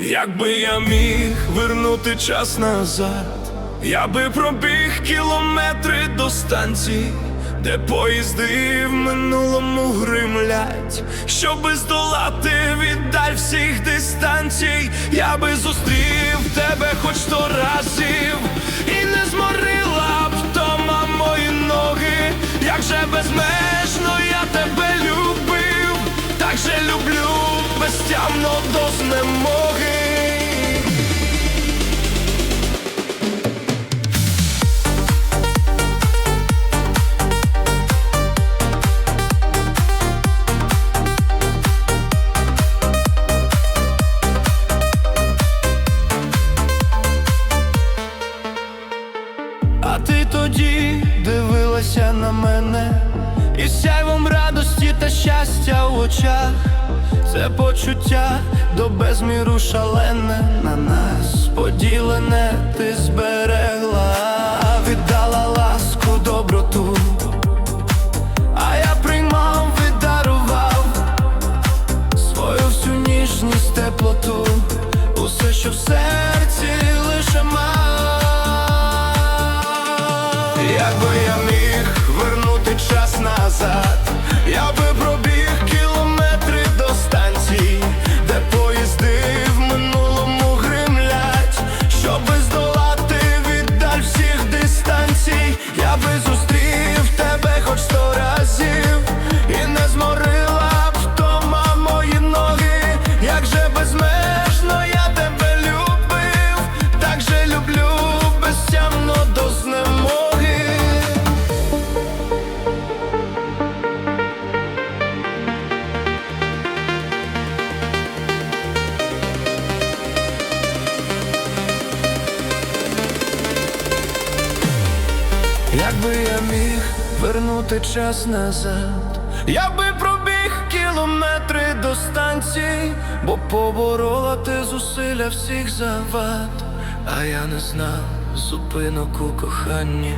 Якби я міг вернути час назад, я би пробіг кілометри до станції, де поїзди в минулому гримлять, щоби здолати віддаль всіх дистанцій, я би зустрів тебе хоч сто разів, на мене, і сяйвом радості та щастя в очах, це почуття до безміру шалене на нас. Поділене, ти зберегла, віддала ласку, доброту, а я приймав і дарував свою всю ніжність, теплоту, усе, що в серці лише мав. Якби я міг назад, Якби я міг вернути час назад, я би пробіг кілометри до станції, бо поборола ти зусилля всіх завад, а я не знав зупинок у коханні.